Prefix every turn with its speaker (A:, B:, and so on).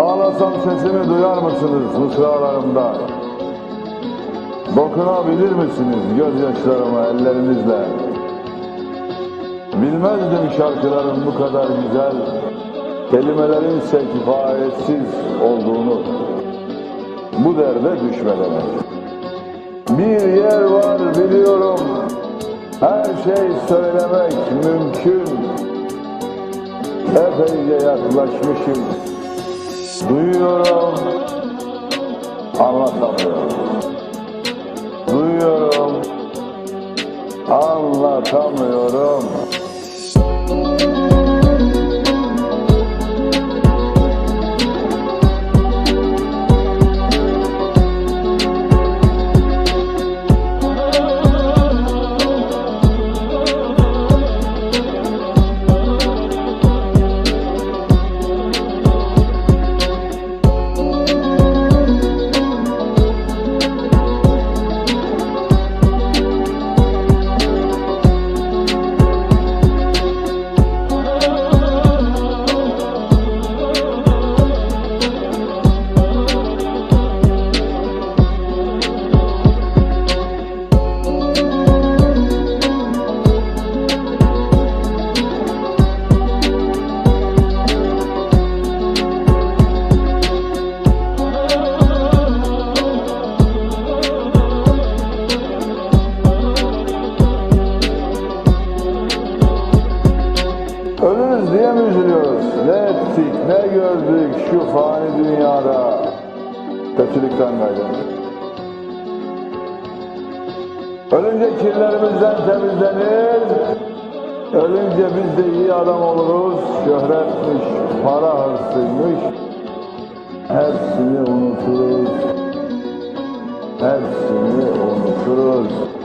A: Ağlasam sesimi duyar mısınız mısralarımda? Dokunabilir misiniz gözyaşlarıma ellerinizle? Bilmezdim şarkıların bu kadar güzel, kelimelerin ise kifayetsiz olduğunu. Bu derde düşme demek. Bir yer var biliyorum, her şey söylemek mümkün. Epeyce yaklaşmışım, duyuyorum, anlatamıyorum. Duyuyorum, anlatamıyorum. Ölürüz diye mi üzülüyoruz? Ne ettik, ne gördük şu fani dünyada? Kötülükten gayrı. Ölünce kirlerimizden temizlenir, ölünce biz de iyi adam oluruz. Şöhretmiş, para hırsıymış. Hepsini unuturuz. Hepsini unuturuz.